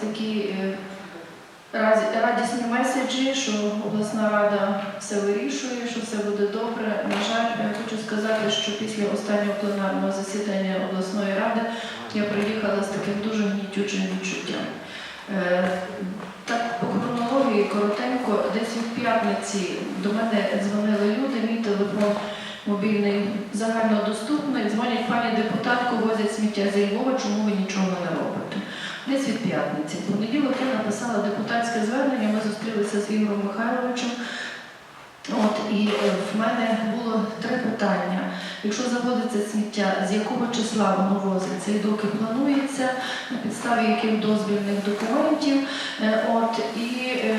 такі е, радісні меседжі, що обласна рада все вирішує, що все буде добре. На жаль, я хочу сказати, що після останнього пленарного засідання обласної ради я приїхала з таким дуже гнітючим відчуттям. Е, Так, по хронології коротенько, десь від п'ятниці до мене дзвонили люди, мій телефон мобільний загальнодоступний, дзвонять пані депутатку, возять сміття зі Львова, чому ви нічого не робите. Десь від п'ятниці. В понеділок я написала депутатське звернення, ми зустрілися з Ігорем Михайловичем. От, і е, в мене було три питання. Якщо заводиться сміття, з якого числа воно возиться і доки планується, на підставі яких дозвільних документів. Е, От, і е,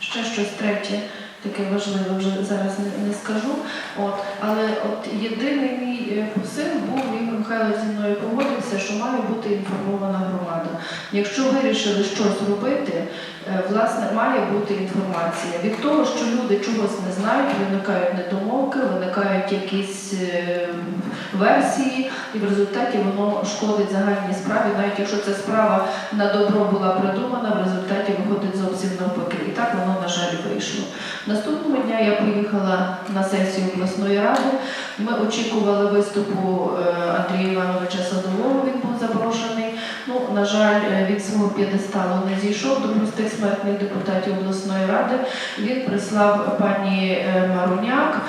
ще щось третє, таке важливе, вже зараз не, скажу. От, але от єдиний мій посил був, Ігор Михайлович зі мною погодився, що має бути інформована громада. Якщо вирішили щось робити, е, власне, має бути інформація. Від того, що люди чогось не знають, виникають недомовки, виникають якісь е, версії, і в результаті воно шкодить загальній справі, навіть якщо ця справа на добро була придумана, в результаті виходить зовсім навпаки. І так воно, на жаль, вийшло. Наступного дня я поїхала на сесію обласної ради. Ми очікували виступу е, Андрія Івановича Садового, він був запрошений. Ну, на жаль, е, від свого п'єдесталу не зійшов до простих смертних депутатів обласної ради. Він прислав пані е, Маруняк,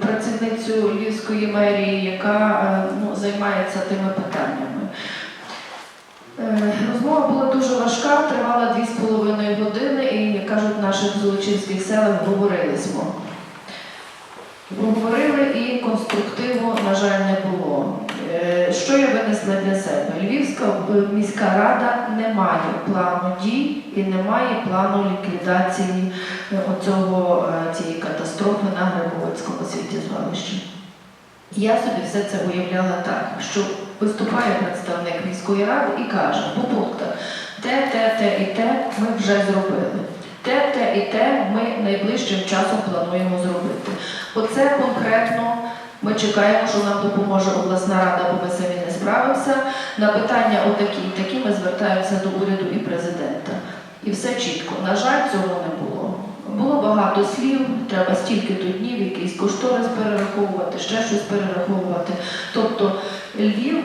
працівницю Львівської мерії, яка ну, займається тими питаннями. Розмова була дуже важка, тривала дві з половиною години, і, як кажуть, в наших золочівських селах говорили смо. Говорили і конструктиву, на жаль, не було. Е, Що я винесла для себе? Львівська міська рада не має плану дій і не має плану ліквідації е, оцього, е, цієї катастрофи на Грибовицькому світізвалищі. Я собі все це уявляла так, що виступає представник міської ради і каже по пунктах те, те, те і те ми вже зробили. Те, те і те ми найближчим часом плануємо зробити. Оце конкретно ми чекаємо, що нам допоможе обласна рада, бо ми самі не справимося. На питання отакі і такі ми звертаємося до уряду і президента. І все чітко. На жаль, цього не було. Було багато слів, треба стільки-то днів, якийсь кошторис перераховувати, ще щось перераховувати. Тобто Львів,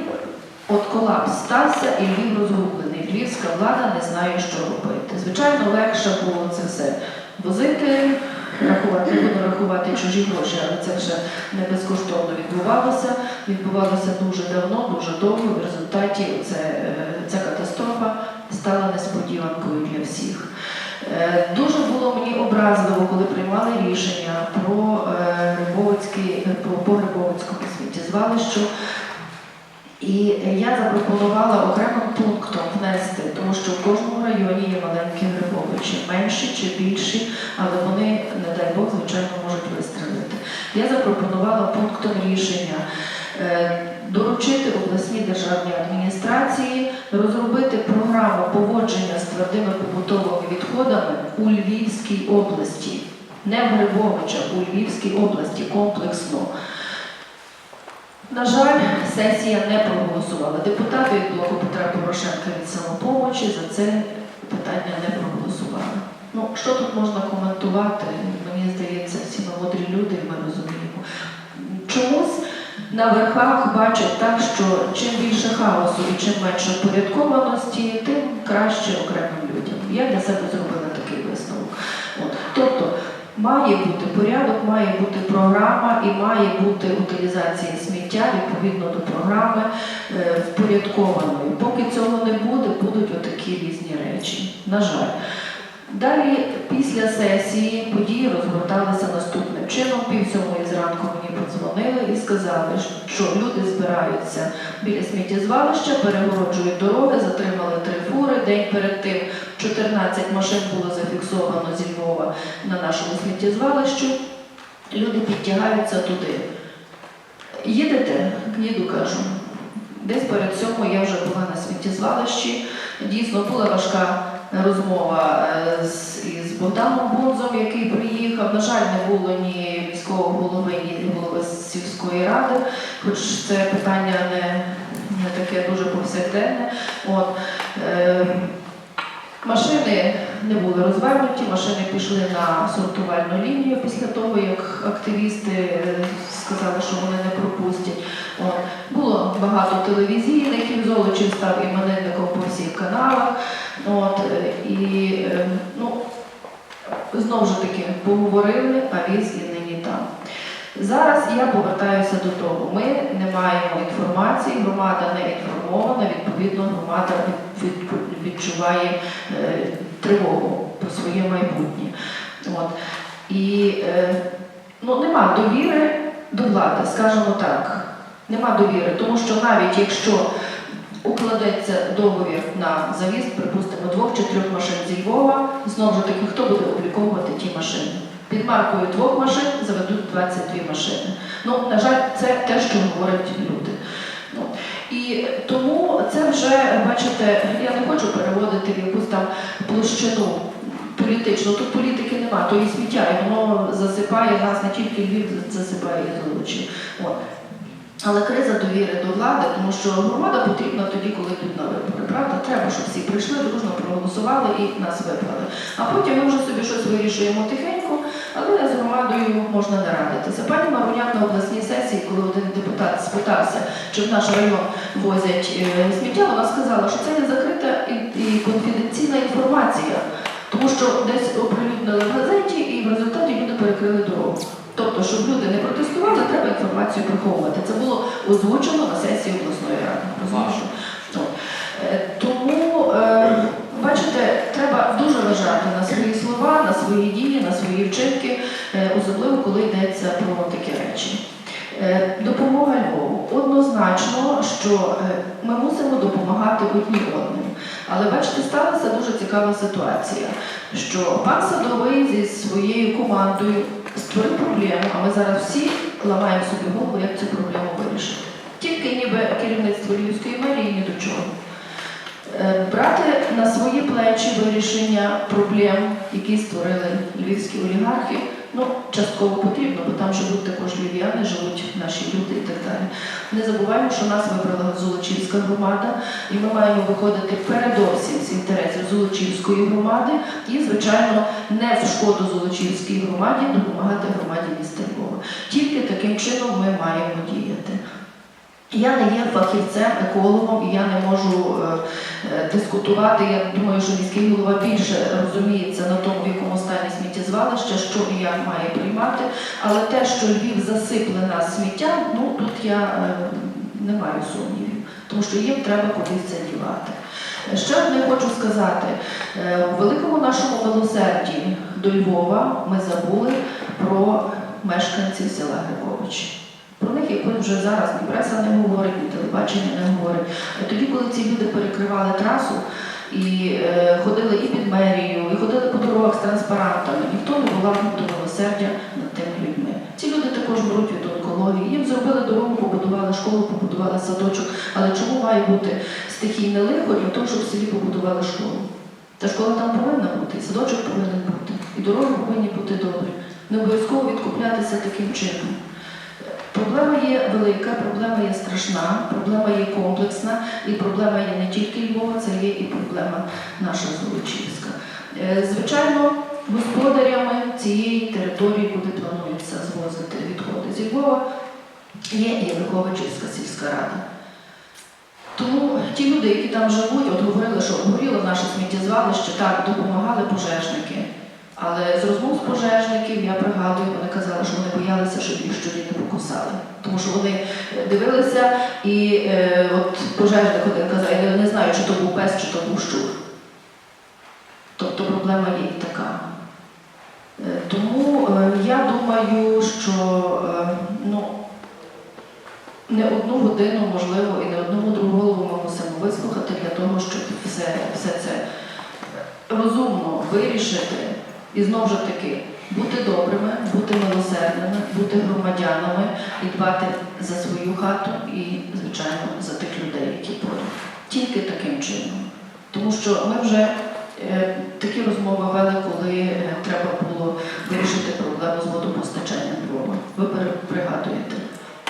от колапс стався і Львів розгублений. Львівська влада не знає, що робити. Звичайно, легше було це все возити, рахувати, рахувати чужі гроші, але це вже не безкоштовно відбувалося. Відбувалося дуже давно, дуже довго. В результаті це, е, ця катастрофа стала несподіванкою для всіх. Е, Дуже було мені образливо, коли приймали рішення про е, Грибовицький, про по Грибовицькому сміттєзвалищу. І я запропонувала пунктом внести, тому що в кожному районі є маленькі грибовичі, менші чи більші, але вони, не дай Бог, звичайно, можуть вистрелити. Я запропонувала пунктом рішення е, доручити обласній державній адміністрації розробити програму поводження з твердими побутовими відходами у Львівській області, не в Грибовичах, у Львівській області комплексно. На жаль, сесія не проголосувала. Депутати від блоку Петра Порошенка від самопомочі за це питання не проголосували. Ну, що тут можна коментувати? Мені здається, всі ми мудрі люди, ми розуміємо. Чомусь на верхах бачать так, що чим більше хаосу і чим менше впорядкованості, тим краще окремим людям. Я для себе зробила такий висновок. От. Тобто має бути порядок, має бути програма і має бути утилізація сміття відповідно до програми е, впорядкованої. Поки цього не буде, будуть отакі різні речі. На жаль. Далі, після сесії, події розгорталися наступним чином. Пів сьомої зранку мені подзвонили і сказали, що люди збираються біля сміттєзвалища, перегороджують дороги, затримали три фури. День перед тим 14 машин було зафіксовано зі Львова на нашому сміттєзвалищу. Люди підтягаються туди. Їдете? Їду, кажу. Десь перед сьомою я вже була на сміттєзвалищі. Дійсно була важка розмова е, з, із Богданом Бунзом, який приїхав. На жаль, не було ні міського голови, ні голови сільської ради, хоч це питання не, не таке дуже повсякденне. От, е, машини не були розвернуті, машини пішли на сортувальну лінію після того, як активісти е, сказали, що вони не пропустять. Було багато телевізійників, Золочів став іменинником по всіх каналах. От, е, і е, ну, знову ж таки поговорили, а віз і нині там. Зараз я повертаюся до того. Ми не маємо інформації, громада не інформована, відповідно, громада від, від- відчуває тривогу про своє майбутнє. От. І е, ну, нема довіри до влади, скажімо так. Нема довіри, тому що навіть якщо укладеться договір на завіз, припустимо, двох чи трьох машин зі Львова, знову ж таки, хто буде обліковувати ті машини? Під маркою двох машин заведуть 22 машини. Ну, на жаль, це те, що говорять люди. І тому це вже, бачите, я не хочу переводити в якусь там площину політичну. Тут політики нема, то і сміття, і воно засипає нас не тільки Львів, засипає і. От. Але криза довіри до влади, тому що громада потрібна тоді, коли йдуть на вибори. Правда, треба, щоб всі прийшли, дружно проголосували і нас вибрали. А потім ми вже собі щось вирішуємо тихенько, але з громадою можна не радитися. Пані Маруняк на обласній сесії, коли один депутат спитався, чи в наш район возять е, сміття, вона сказала, що це є закрита і конфіденційна інформація, тому що десь щоб люди не протестували, треба інформацію приховувати. Це було озвучено на сесії обласної ради. Е, Тому, е, бачите, треба дуже вважати на свої слова, на свої дії, на свої вчинки, е, особливо коли йдеться про такі речі. Е, Допомога Львову. Однозначно, що ми мусимо допомагати одні одним. Але бачите, сталася дуже цікава ситуація, що пан Садовий зі своєю командою створив проблему, а ми зараз всі ламаємо собі голову, як цю проблему вирішити. Тільки ніби керівництво Львівської мерії ні до чого. Е, Брати на свої плечі вирішення проблем, які створили львівські олігархи, ну, частково потрібно, бо там живуть також львів'яни, живуть наші люди і так далі. Не забуваємо, що нас вибрала Золочівська громада, і ми маємо виходити передовсім з інтересів Золочівської громади і, звичайно, не в шкоду Золочівській громаді допомагати громаді міста Львова. Тільки таким чином ми маємо діяти. Я не є фахівцем, екологом, і я не можу е, е, дискутувати. Я думаю, що міський голова більше розуміється на тому, в якому стані сміттєзвалище, що і як має приймати. Але те, що Львів засипле нас сміттям, ну тут я е, не маю сумнівів, тому що їм треба кудись це дівати. Ще одне хочу сказати: у великому нашому милосерді до Львова ми забули про мешканців села Гриковичі. Про них якось вже зараз ні преса не говорить, ні телебачення не говорить. Тоді, коли ці люди перекривали трасу і е, ходили і під мерією, і ходили по дорогах з транспарантами, ніхто не була до милосердя над тими людьми. Ці люди також беруть від онкології. Їм зробили дорогу, побудували школу, побудували садочок. Але чому має бути стихійне лихо для того, щоб в селі побудували школу? Та школа там повинна бути, і садочок повинен бути, і дороги повинні бути добрі. Не обов'язково відкуплятися таким чином. Проблема є велика, проблема є страшна, проблема є комплексна, і проблема є не тільки Львова, це є і проблема наша Золочівська. Е, Звичайно, господарями цієї території, куди планується звозити відходи зі Львова, є Януковичівська сільська рада. Тому ті люди, які там живуть, от говорили, що горіло наше сміттєзвалище, так, допомагали пожежники. Але з розмов з пожежників я пригадую, вони казали, що вони боялися, щоб їх щурі не покусали. Тому що вони е, дивилися, і е, от пожежник один казав, я не знаю, чи то був пес, чи то був щур. Тобто проблема є і така. Е, тому е, я думаю, що е, ну, не одну годину, можливо, і не одну мудру голову ми мусимо вислухати для того, щоб все, все це розумно вирішити. І знову ж таки бути добрими, бути милосердними, бути громадянами і дбати за свою хату і, звичайно, за тих людей, які поруч. Тільки таким чином. Тому що ми вже е, такі розмови вели, коли е, треба було вирішити проблему з водопостачанням Львова. Ви пригадуєте.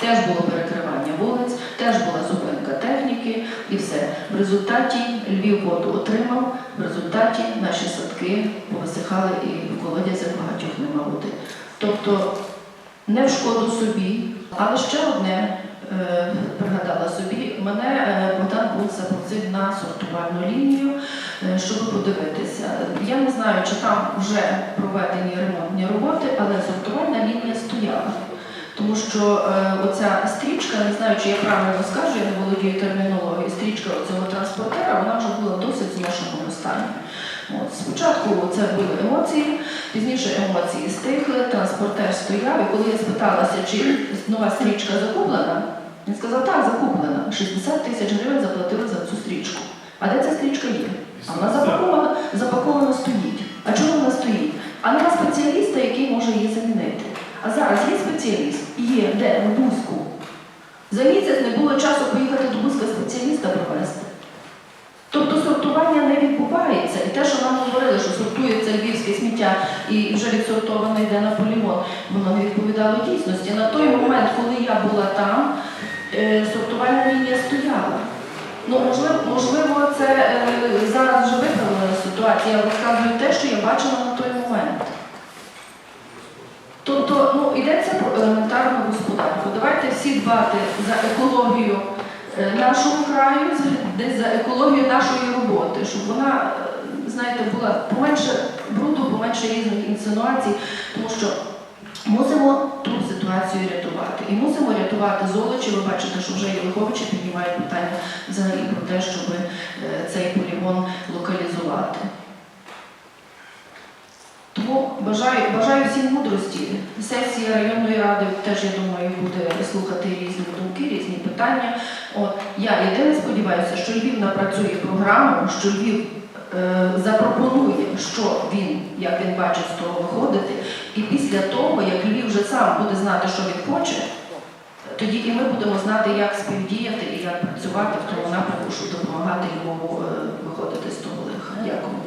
Теж було перекривання вулиць, теж була зупинка техніки. і все. Результаті Львів воду отримав, в результаті наші садки повисихали і в колодязях багатьох нема води. Тобто не в шкоду собі, але ще одне е, пригадала собі, мене е, Богдан Бут запросив на сортувальну лінію, е, щоб подивитися. Я не знаю, чи там вже проведені ремонтні роботи, але сортувальна лінія стояла. Тому що е, оця стрічка, не знаю, чи я правильно скажу, я не володію термінологією, стрічка цього транспортера, вона вже була досить зношеному стані. От, спочатку це були емоції, пізніше емоції стихли, транспортер стояв, і коли я спиталася, чи нова стрічка закуплена, він сказав, так, закуплена. 60 тисяч гривень заплатили за цю стрічку. А де ця стрічка є? А вона запакована, запакована стоїть. А чому вона стоїть? А нема спеціаліста, який може її замінити. А зараз є спеціаліст? Є, де? В Бузьку. За місяць не було часу поїхати до Бузька спеціаліста провести. Тобто сортування не відбувається. І те, що нам говорили, що сортується львівське сміття і вже відсортовано йде на полігон, воно не відповідало дійсності. На той момент, коли я була там, е, сортувальна лінія стояла. Ну, можливо, можливо, це е, зараз вже виправлена ситуація. Я розказую те, що я бачила на той момент. Тобто, ну, йдеться про елементарну господарку. Давайте всі дбати за екологію е, нашого краю, десь за екологію нашої роботи, щоб вона, е, знаєте, була поменше бруду, поменше різних інсинуацій, тому що мусимо ту ситуацію рятувати. І мусимо рятувати золочі. Ви бачите, що вже і Лиховичі піднімають питання взагалі про те, щоб е, цей полігон локалізувати. Тому бажаю, бажаю всім мудрості. Сесія районної ради теж, я думаю, буде слухати різні думки, різні питання. От я єдине сподіваюся, що Львів напрацює програму, що Львів е, запропонує, що він, як він бачить, з того виходити. І після того, як Львів вже сам буде знати, що він хоче, тоді і ми будемо знати, як співдіяти і як працювати в тому напрямку, щоб допомагати Львову е, виходити з того лиха. Дякую.